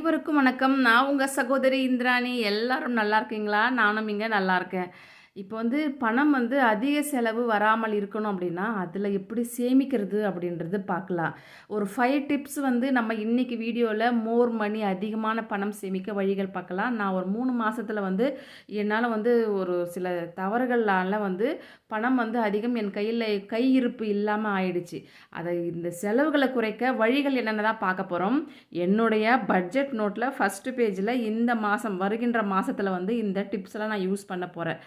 அனைவருக்கும் வணக்கம். நான் உங்கள் சகோதரி இந்திராணி. எல்லாரும் நல்லா இருக்கீங்களா? நானும் இங்கே நல்லா இருக்கேன். இப்போ வந்து பணம் வந்து அதிக செலவு வராமல் இருக்கணும் அப்படின்னா அதில் எப்படி சேமிக்கிறது அப்படின்றது பார்க்கலாம். ஒரு ஃபைவ் டிப்ஸ் வந்து நம்ம இன்னைக்கு வீடியோவில் மோர் மணி அதிகமான பணம் சேமிக்க வழிகள் பார்க்கலாம். நான் ஒரு மூணு மாதத்தில் வந்து என்னால் வந்து ஒரு சில தவறுகளால் வந்து பணம் வந்து அதிகம் என் கையில் கை இருப்பு இல்லாமல் ஆயிடுச்சு. அதை இந்த செலவுகளை குறைக்க வழிகள் என்னென்ன தான் பார்க்க போகிறோம் என்னுடைய பட்ஜெட் நோட்டில் ஃபஸ்ட்டு பேஜில் இந்த மாதம் வருகின்ற மாதத்தில் வந்து இந்த டிப்ஸ்லாம் நான் யூஸ் பண்ண போகிறேன்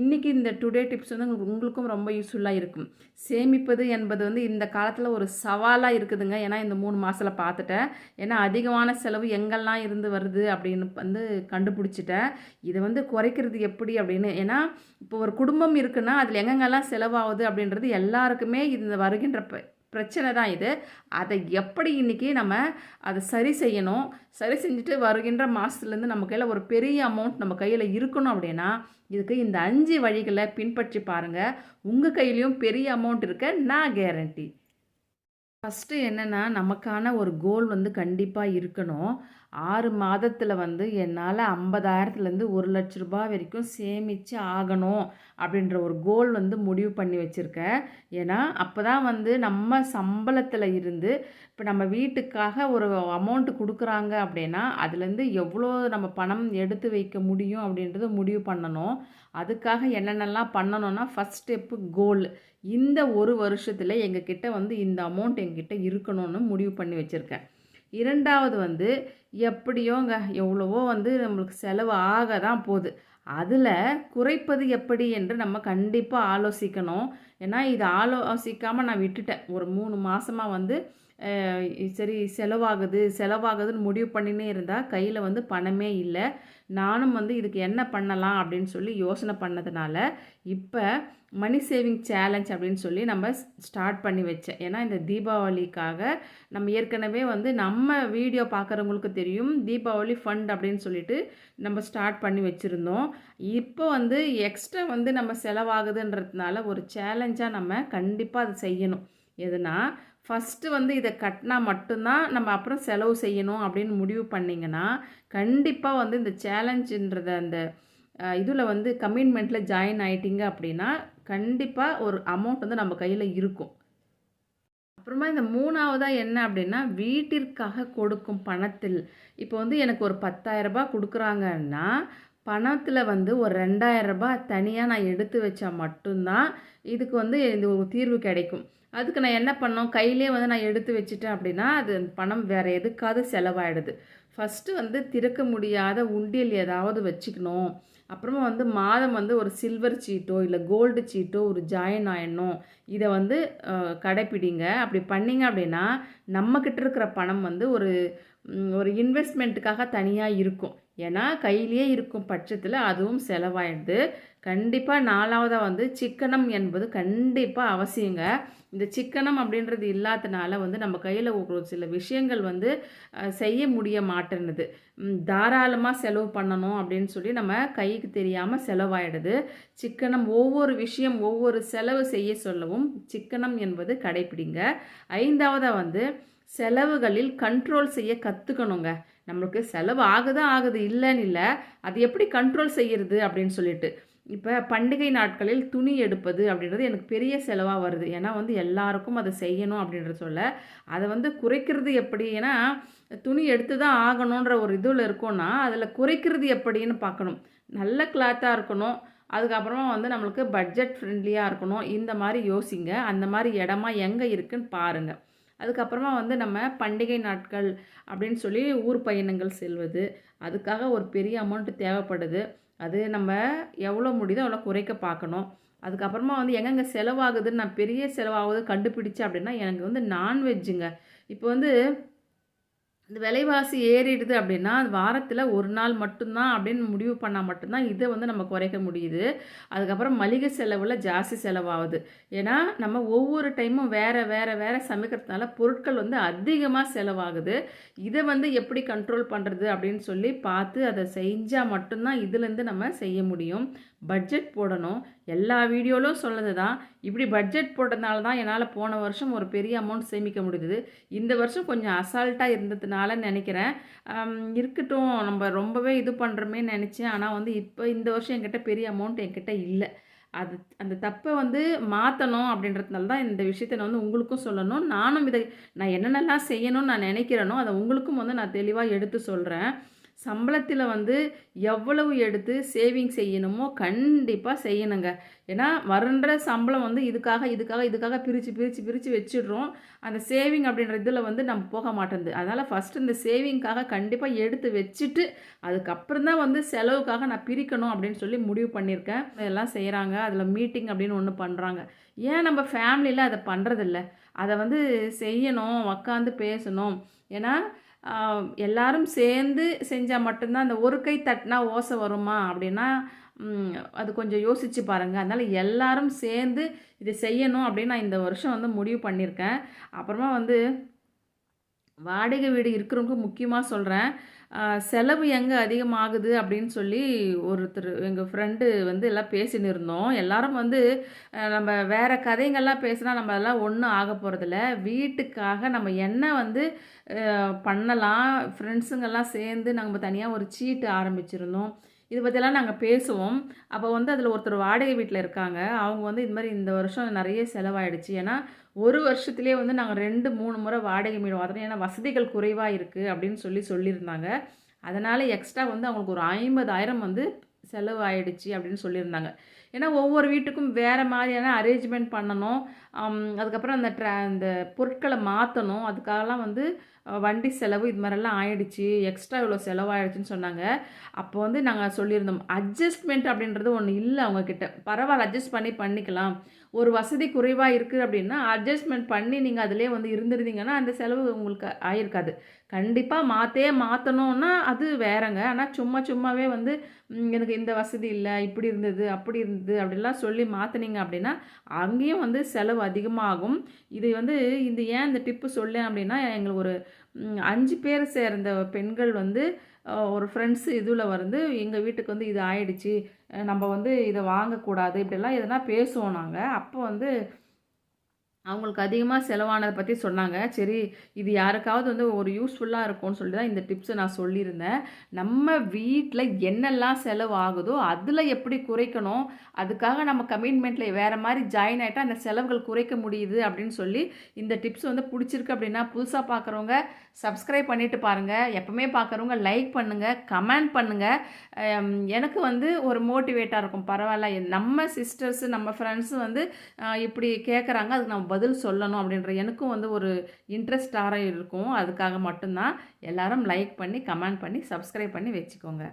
இன்றைக்கி இந்த டுடே டிப்ஸ் வந்து உங்களுக்கும் ரொம்ப யூஸ்ஃபுல்லாக இருக்கும். சேமிப்பது என்பது வந்து இந்த காலத்தில் ஒரு சவாலாக இருக்குதுங்க. ஏன்னா இந்த மூணு மாதத்தில் பார்த்துட்டேன் ஏன்னா அதிகமான செலவு எங்கெல்லாம் இருந்து வருது அப்படின்னு வந்து கண்டுபிடிச்சிட்டேன். இதை வந்து குறைக்கிறது எப்படி அப்படின்னு? ஏன்னா இப்போ ஒரு குடும்பம் இருக்குன்னா அதில் எங்கெங்கெல்லாம் செலவாகுது அப்படின்றது எல்லாருக்குமே இந்த வருகின்ற பிரச்சனை தான் இது. அதை எப்படி இன்றைக்கி நம்ம அதை சரி செய்யணும் சரி செஞ்சுட்டு வருகின்ற மாதத்துலேருந்து நம்ம கையில் ஒரு பெரிய அமௌண்ட் நம்ம கையில் இருக்கணும் அப்படின்னா இதுக்கு இந்த அஞ்சு வழிகளை பின்பற்றி பாருங்கள் உங்கள் கையிலையும் பெரிய அமௌண்ட் இருக்க நான் கேரண்டி ஃபஸ்ட்டு என்னென்னா நமக்கான ஒரு கோல் வந்து கண்டிப்பாக இருக்கணும். ஆறு மாதத்தில் வந்து என்னால் ஐம்பதாயிரத்துலேருந்து ஒரு லட்ச ரூபாய் வரைக்கும் சேமித்து ஆகணும் அப்படின்ற ஒரு கோல் வந்து முடிவு பண்ணி வச்சுருக்கேன். ஏன்னா அப்போ தான் வந்து நம்ம சம்பளத்தில் இருந்து இப்போ நம்ம வீட்டுக்காக ஒரு அமௌண்ட்டு கொடுக்குறாங்க அப்படின்னா அதுலேருந்து எவ்வளோ நம்ம பணம் எடுத்து வைக்க முடியும் அப்படின்றத முடிவு பண்ணணும். அதுக்காக என்னென்னலாம் பண்ணணும்னா ஃபஸ்ட் ஸ்டெப்பு கோல் இந்த ஒரு வருஷத்தில் எங்ககிட்ட வந்து இந்த அமௌண்ட் எங்கிட்ட இருக்கணும்னு முடிவு பண்ணி வச்சுருக்கேன். இரண்டாவது வந்து எப்படியோங்க? எவ்வளவோ வந்து நம்மளுக்கு செலவு ஆக தான் போகுது. அதில் குறைப்பது எப்படி என்று நம்ம கண்டிப்பாக ஆலோசிக்கணும். ஏன்னா இது ஆலோசிக்காமல் நான் விட்டுட்டேன். ஒரு மூணு மாதமாக வந்து சரி செலவாகுது. செலவாகுதுன்னு முடிவு பண்ணினே இருந்தால் கையில் வந்து பணமே இல்லை. நானும் வந்து இதுக்கு என்ன பண்ணலாம் அப்படின்னு சொல்லி யோசனை பண்ணதுனால இப்போ மணி சேவிங் சேலஞ்ச் அப்படின்னு சொல்லி நம்ம ஸ்டார்ட் பண்ணி வச்சேன். ஏன்னா இந்த தீபாவளிக்காக நம்ம ஏற்கனவே வந்து நம்ம வீடியோ பார்க்குறவங்களுக்கு தெரியும். தீபாவளி ஃபண்ட் அப்படின்னு சொல்லிட்டு நம்ம ஸ்டார்ட் பண்ணி வச்சுருந்தோம். இப்போ வந்து எக்ஸ்ட்ரா வந்து நம்ம செலவாகுதுன்றதுனால ஒரு சேலஞ்சாக நம்ம கண்டிப்பாக அதை செய்யணும். எதுனா ஃபஸ்ட்டு வந்து இதை கட்டினா மட்டும்தான் நம்ம அப்புறம் செலவு செய்யணும் அப்படின்னு முடிவு பண்ணிங்கன்னா கண்டிப்பாக வந்து இந்த சேலஞ்சுன்றத அந்த இதில் வந்து கமிட்மெண்ட்டில் ஜாயின் ஆகிட்டிங்க அப்படின்னா கண்டிப்பாக ஒரு அமௌண்ட் வந்து நம்ம கையில் இருக்கும். அப்புறமா இந்த மூணாவதாக என்ன அப்படின்னா வீட்டிற்காக கொடுக்கும் பணத்தில். இப்போ வந்து எனக்கு ஒரு 10000 ரூபாய் கொடுக்குறாங்கன்னா பணத்தில் வந்து ஒரு 2000 ரூபாய் தனியாக நான் எடுத்து வச்சா மட்டும்தான் இதுக்கு வந்து இந்த ஒரு தீர்வு கிடைக்கும். அதுக்கு நான் என்ன பண்ணோம்? கையிலே வந்து நான் எடுத்து வச்சுட்டேன் அப்படின்னா அது பணம் வேறு எதுக்காவது செலவாயிடுது. ஃபஸ்ட்டு வந்து திறக்க முடியாத உண்டியல் ஏதாவது வச்சுக்கணும். அப்புறமா வந்து மாதம் வந்து ஒரு சில்வர் சீட்டோ இல்லை கோல்டு சீட்டோ ஒரு ஜாயின் ஆயிடணும். இதை வந்து கடைப்பிடிங்க. அப்படி பண்ணிங்க அப்படின்னா நம்மக்கிட்ட இருக்கிற பணம் வந்து ஒரு ஒரு இன்வெஸ்ட்மெண்ட்டுக்காக தனியாக இருக்கும். ஏன்னா கையிலேயே இருக்கும் பட்சத்தில் அதுவும் செலவாயிடுது. கண்டிப்பாக நாலாவதாக வந்து சிக்கனம் என்பது கண்டிப்பாக அவசியங்க. இந்த சிக்கனம் அப்படின்றது இல்லாதனால வந்து நம்ம கையில் ஒரு சில விஷயங்கள் வந்து செய்ய முடிய மாட்டேன்னுது. தாராளமாக செலவு பண்ணணும் அப்படின்னு சொல்லி நம்ம கைக்கு தெரியாமல் செலவாயிடுது. சிக்கனம் ஒவ்வொரு விஷயம் ஒவ்வொரு செலவு செய்ய சொல்லவும் சிக்கனம் என்பது கடைப்பிடிங்க. ஐந்தாவதாக வந்து செலவுகளில் கண்ட்ரோல் செய்ய கற்றுக்கணுங்க நம்மளுக்கு செலவு ஆகுதா ஆகுது இல்லைன்னு இல்லை. அது எப்படி கண்ட்ரோல் செய்கிறது அப்படின்னு சொல்லிட்டு. இப்போ பண்டிகை நாட்களில் துணி எடுப்பது அப்படின்றது எனக்கு பெரிய செலவாக வருது. ஏன்னா வந்து எல்லாருக்கும் அதை செய்யணும் அப்படின்ற சொல்ல. அதை வந்து குறைக்கிறது எப்படி? ஏன்னா துணி எடுத்து தான் ஆகணுன்ற ஒரு இதில் இருக்கோன்னா அதில் குறைக்கிறது எப்படின்னு பார்க்கணும். நல்ல கிளாத்தாக இருக்கணும். அதுக்கப்புறமா வந்து நம்மளுக்கு பட்ஜெட் ஃப்ரெண்ட்லியாக இருக்கணும். இந்த மாதிரி யோசிங்க. அந்த மாதிரி இடமா எங்கே இருக்குன்னு பாருங்கள் அதுக்கப்புறமா வந்து நம்ம பண்டிகை நாட்கள் அப்படின்னு சொல்லி ஊர் பயணங்கள் செல்வது. அதுக்காக ஒரு பெரிய அமௌண்ட் தேவைப்படுது. அது நம்ம எவ்வளோ முடியுதோ அவ்வளோ குறைக்க பார்க்கணும். அதுக்கப்புறமா வந்து எங்கெங்கே செலவாகுதுன்னு நான் பெரிய செலவாகுது கண்டுபிடிச்சேன் அப்படின்னா எனக்கு வந்து நான்வெஜ்ஜுங்க இப்போ வந்து இந்த விலைவாசி ஏறிடுது அப்படின்னா வாரத்தில் ஒரு நாள் மட்டும்தான் அப்படின்னு முடிவு பண்ணால் மட்டும்தான் இதை வந்து நம்ம குறைக்க முடியுது. அதுக்கப்புறம் மளிகை செலவில் ஜாஸ்தி செலவாகுது. ஏன்னா நம்ம ஒவ்வொரு டைமும் வேறு வேறு வேறு சமைக்கிறதுனால பொருட்கள் வந்து அதிகமாக செலவாகுது. இதை வந்து எப்படி கண்ட்ரோல் பண்ணுறது அப்படின்னு சொல்லி பார்த்து அதை செஞ்சால் மட்டும்தான் இதுலேருந்து நம்ம செய்ய முடியும். பட்ஜெட் போடணும். எல்லா வீடியோலும் சொன்னது தான் இப்படி பட்ஜெட் போட்டதுனால தான் என்னால் போன வருஷம் ஒரு பெரிய அமௌண்ட் சேமிக்க முடியுது இந்த வருஷம் கொஞ்சம் அசால்ட்டாக இருந்ததுனால இருந்ததுனால நினைக்கிறேன். இருக்கட்டும். நம்ம ரொம்பவே இது பண்ணுறோமே நினச்சேன் ஆனால் வந்து இப்போ இந்த வருஷம் என்கிட்ட பெரிய அமௌண்ட் என்கிட்ட இல்லை. அது அந்த தப்பை வந்து மாற்றணும் அப்படின்றதுனால தான் இந்த விஷயத்தை நான் வந்து உங்களுக்கும் சொல்லணும். நானும் இதை நான் என்னென்னலாம் செய்யணும்னு நான் நினைக்கிறேனோ அதை உங்களுக்கும் வந்து நான் தெளிவாக எடுத்து சொல்கிறேன் சம்பளத்தில் வந்து எவ்வளவு எடுத்து சேவிங் செய்யணுமோ கண்டிப்பாக செய்யணுங்க. ஏன்னா வருன்ற சம்பளம் வந்து இதுக்காக இதுக்காக இதுக்காக பிரித்து பிரித்து பிரித்து வச்சிடுறோம். அந்த சேவிங் அப்படின்ற இதில் வந்து நம்ம போக மாட்டேங்குது அதனால் ஃபஸ்ட்டு இந்த சேவிங்காக கண்டிப்பாக எடுத்து வச்சுட்டு அதுக்கப்புறம் தான் வந்து செலவுக்காக நான் பிரிக்கணும் அப்படின்னு சொல்லி முடிவு பண்ணியிருக்கேன். இதெல்லாம் செய்கிறாங்க அதில் மீட்டிங் அப்படின்னு ஒன்று பண்ணுறாங்க ஏன் நம்ம ஃபேமிலியில் அதை பண்ணுறதில்ல அதை வந்து செய்யணும் உக்காந்து பேசணும். ஏன்னா எல்லாரும் சேர்ந்து செஞ்சால் மட்டும்தான் அந்த ஒரு கை தட்டினா ஓசை வருமா அப்படின்னா அது கொஞ்சம் யோசித்து பாருங்கள் அதனால் எல்லாரும் சேர்ந்து இதை செய்யணும் அப்படின்னு நான் இந்த வருஷம் வந்து முடிவு பண்ணியிருக்கேன். அப்புறமா வந்து வாடகை வீடு இருக்கிறவங்க முக்கியமாக சொல்கிறேன் செலவு எங்கே அதிகமாகுது அப்படின்னு சொல்லி ஒருத்தர் எங்கள் ஃப்ரெண்டு வந்து எல்லாம் பேசின்னு இருந்தோம். எல்லாரும் வந்து நம்ம வேறு கதைங்கள்லாம் பேசினா நம்ம எல்லாம் ஒன்றும் ஆக போகிறதில்ல வீட்டுக்காக நம்ம என்ன வந்து பண்ணலாம்? ஃப்ரெண்ட்ஸுங்கெல்லாம் சேர்ந்து நம்ம தனியாக ஒரு சீட்டு ஆரம்பிச்சிருந்தோம். இது பற்றிலாம் நாங்கள் பேசுவோம். அப்போ வந்து அதில் ஒருத்தர் வாடகை வீட்டில் இருக்காங்க. அவங்க வந்து இது மாதிரி இந்த வருஷம் நிறைய செலவாயிடுச்சு. ஏன்னா ஒரு வருஷத்துலேயே வந்து நாங்கள் ரெண்டு மூணு முறை வாடகை வீடு அதனால் ஏன்னா வசதிகள் குறைவாக இருக்குது அப்படின்னு சொல்லி சொல்லியிருந்தாங்க. அதனால் எக்ஸ்ட்ரா வந்து அவங்களுக்கு ஒரு ஐம்பதாயிரம் வந்து செலவு ஆயிடுச்சு அப்படின்னு சொல்லியிருந்தாங்க. ஏன்னா ஒவ்வொரு வீட்டுக்கும் வேறு மாதிரியான அரேஞ்ச்மெண்ட் பண்ணணும். அதுக்கப்புறம் அந்த ட்ரா அந்த பொருட்களை மாற்றணும் அதுக்காகலாம் வந்து வண்டி செலவு இது மாதிரிலாம் ஆயிடுச்சு எக்ஸ்ட்ரா இவ்வளோ செலவாயிடுச்சுன்னு சொன்னாங்க. அப்போ வந்து நாங்கள் சொல்லியிருந்தோம் அட்ஜஸ்ட்மெண்ட் அப்படின்றது ஒன்று இல்லை அவங்கக்கிட்ட பரவாயில்ல அட்ஜஸ்ட் பண்ணி பண்ணிக்கலாம். ஒரு வசதி குறைவாக இருக்குது அப்படின்னா அட்ஜஸ்ட்மெண்ட் பண்ணி நீங்கள் அதிலே வந்து இருந்திருந்தீங்கன்னா அந்த செலவு உங்களுக்கு ஆயிருக்காது. கண்டிப்பாக மாற்றே மாற்றணுன்னா அது வேறங்க. ஆனால் சும்மா சும்மாவே வந்து எனக்கு இந்த வசதி இல்லை இப்படி இருந்தது அப்படி இருந்தது அப்படிலாம் சொல்லி மாற்றினீங்க அப்படின்னா அங்கேயும் வந்து செலவு அதிகமாகும். இது வந்து இந்த ஏன் இந்த டிப்பு சொல்லேன் அப்படின்னா எங்களுக்கு ஒரு அஞ்சு பேர் சேர்ந்த பெண்கள் வந்து ஒரு ஃப்ரெண்ட்ஸ் இதில் வந்து எங்கள் வீட்டுக்கு வந்து இது ஆயிடுச்சு நம்ம வந்து இதை வாங்கக்கூடாது இப்படிலாம் எதனா பேசுவோம் நாங்கள் அப்போ வந்து அவங்களுக்கு அதிகமாக செலவானதை பற்றி சொன்னாங்க. சரி இது யாருக்காவது வந்து ஒரு யூஸ்ஃபுல்லாக இருக்கும்னு சொல்லி தான் இந்த டிப்ஸை நான் சொல்லியிருந்தேன். நம்ம வீட்டில் என்னெல்லாம் செலவு ஆகுதோ அதில் எப்படி குறைக்கணும் அதுக்காக நம்ம கமிட்மெண்ட்டில் வேறு மாதிரி ஜாயின் ஆகிட்டா அந்த செலவுகள் குறைக்க முடியுது அப்படின்னு சொல்லி இந்த டிப்ஸ் வந்து பிடிச்சிருக்கு அப்படின்னா புதுசாக பார்க்குறவங்க சப்ஸ்கிரைப் பண்ணிட்டு பாருங்கள் எப்போவுமே பார்க்குறவங்க லைக் பண்ணுங்கள் கமெண்ட் பண்ணுங்கள் எனக்கு வந்து ஒரு மோட்டிவேட்டாக இருக்கும். பரவாயில்ல என் நம்ம சிஸ்டர்ஸு நம்ம ஃப்ரெண்ட்ஸு வந்து இப்படி கேட்குறாங்க அதுக்கு நம்ம பதில் சொல்லணும் அப்படின்ற எனக்கும் வந்து ஒரு இன்ட்ரெஸ்டாக இருக்கும். அதுக்காக மட்டும்தான் எல்லாரும் லைக் பண்ணி கமெண்ட் பண்ணி சப்ஸ்கிரைப் பண்ணி வச்சுக்கோங்க.